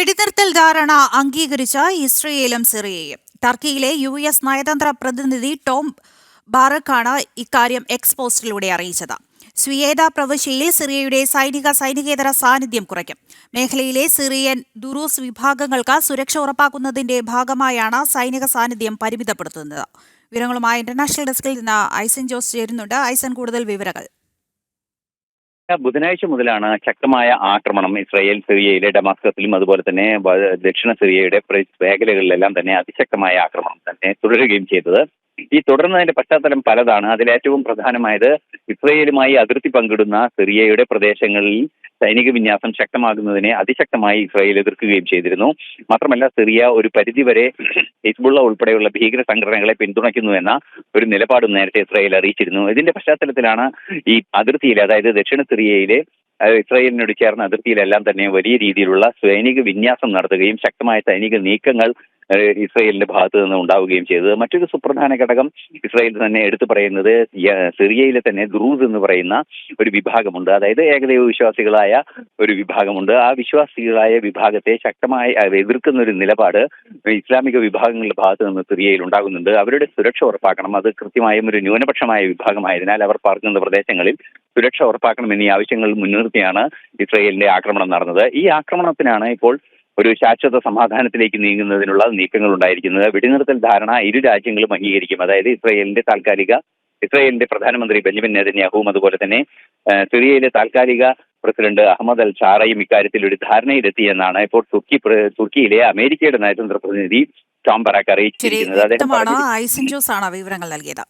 വെടിനിർത്തൽ ധാരണ അംഗീകരിച്ച ഇസ്രയേലും സിറിയയും. ടർക്കിയിലെ യു എസ് നയതന്ത്ര പ്രതിനിധി ടോം ബാറക്കാണ് ഇക്കാര്യം എക്സ് പോസ്റ്റിലൂടെ അറിയിച്ചത്. സ്വിയേദ പ്രവിശ്യയിൽ സിറിയയുടെ സൈനിക സൈനികേതര സാന്നിധ്യം കുറയ്ക്കും. മേഖലയിലെ സിറിയൻ ദുറൂസ് വിഭാഗങ്ങൾക്ക് സുരക്ഷ ഉറപ്പാക്കുന്നതിന്റെ ഭാഗമായാണ് സൈനിക സാന്നിധ്യം പരിമിതപ്പെടുത്തുന്നത്. വിവരങ്ങളുമായി ഇന്റർനാഷണൽ ഡെസ്കിൽ നിന്ന് ഐസൻ ജോസ് ചേരുന്നുണ്ട്. ഐസൻ കൂടുതൽ വിവരങ്ങൾ. ബുധനാഴ്ച മുതലാണ് ശക്തമായ ആക്രമണം. ഇസ്രായേൽ സിറിയയിലെ ഡമാസ്കസിലും അതുപോലെ തന്നെ ദക്ഷിണ സിറിയയുടെ മേഖലകളിലെല്ലാം തന്നെ അതിശക്തമായ ആക്രമണം തന്നെ തുടരുകയും ചെയ്തത്. ഈ തുടർന്നതിന്റെ പശ്ചാത്തലം പലതാണ്. അതിലേറ്റവും പ്രധാനമായത് ഇസ്രയേലുമായി അതിർത്തി പങ്കിടുന്ന സിറിയയുടെ പ്രദേശങ്ങളിൽ സൈനിക വിന്യാസം ശക്തമാകുന്നതിനെ അതിശക്തമായി ഇസ്രായേൽ എതിർക്കുകയും ചെയ്തിരുന്നു. മാത്രമല്ല സിറിയ ഒരു പരിധിവരെ ഹിസ്ബുള്ള ഉൾപ്പെടെയുള്ള ഭീകര സംഘടനകളെ പിന്തുണയ്ക്കുന്നു എന്ന ഒരു നിലപാട് നേരത്തെ ഇസ്രായേൽ അറിയിച്ചിരുന്നു. ഇതിന്റെ പശ്ചാത്തലത്തിലാണ് ഈ അതിർത്തിയിൽ അതായത് ദക്ഷിണ സിറിയയിലെ ഇസ്രായേലിനോട് ചേർന്ന അതിർത്തിയിലെല്ലാം തന്നെ വലിയ രീതിയിലുള്ള സൈനിക വിന്യാസം നടത്തുകയും ശക്തമായ സൈനിക നീക്കങ്ങൾ ഇസ്രായേലിന്റെ ഭാഗത്ത് നിന്ന് ഉണ്ടാവുകയും ചെയ്തത്. മറ്റൊരു സുപ്രധാന ഘടകം ഇസ്രയേൽ തന്നെ എടുത്തു പറയുന്നത് സിറിയയിലെ തന്നെ ദ്രൂസ് എന്ന് പറയുന്ന ഒരു വിഭാഗമുണ്ട്. അതായത് ഏകദൈവ വിശ്വാസികളായ ഒരു വിഭാഗമുണ്ട്. ആ വിശ്വാസികളായ വിഭാഗത്തെ ശക്തമായി എതിർക്കുന്ന ഒരു നിലപാട് ഇസ്ലാമിക വിഭാഗങ്ങളുടെ ഭാഗത്ത് നിന്ന് സിറിയയിൽ ഉണ്ടാകുന്നുണ്ട്. അവരുടെ സുരക്ഷ ഉറപ്പാക്കണം. അത് കൃത്യമായും ഒരു ന്യൂനപക്ഷമായ വിഭാഗമായതിനാൽ അവർ പാർക്കുന്ന പ്രദേശങ്ങളിൽ സുരക്ഷ ഉറപ്പാക്കണം എന്നീ ആവശ്യങ്ങൾ മുൻനിർത്തിയാണ് ഇസ്രയേലിന്റെ ആക്രമണം നടന്നത്. ഈ ആക്രമണത്തിനാണ് ഇപ്പോൾ ഒരു ശാശ്വത സമാധാനത്തിലേക്ക് നീങ്ങുന്നതിനുള്ള നീക്കങ്ങൾ ഉണ്ടായിരിക്കുന്നത് വെടിനിർത്തൽ ധാരണ ഇരു രാജ്യങ്ങളും അംഗീകരിക്കും. അതായത് ഇസ്രയേലിന്റെ താൽക്കാലിക ഇസ്രയേലിന്റെ പ്രധാനമന്ത്രി ബെഞ്ചമിൻ നെതന്യാഹുവും അതുപോലെ തന്നെ സിറിയയിലെ താൽക്കാലിക പ്രസിഡന്റ് അഹമ്മദ് അൽ ഷാറയും ഇക്കാര്യത്തിൽ ഒരു ധാരണയിലെത്തിയെന്നാണ് ഇപ്പോൾ തുർക്കി തുർക്കിയിലെ അമേരിക്കയുടെ നയതന്ത്ര പ്രതിനിധി ടോം ബറാക്ക് അറിയിച്ചിരിക്കുന്നത്. അദ്ദേഹം വിവരങ്ങൾ നൽകിയത്.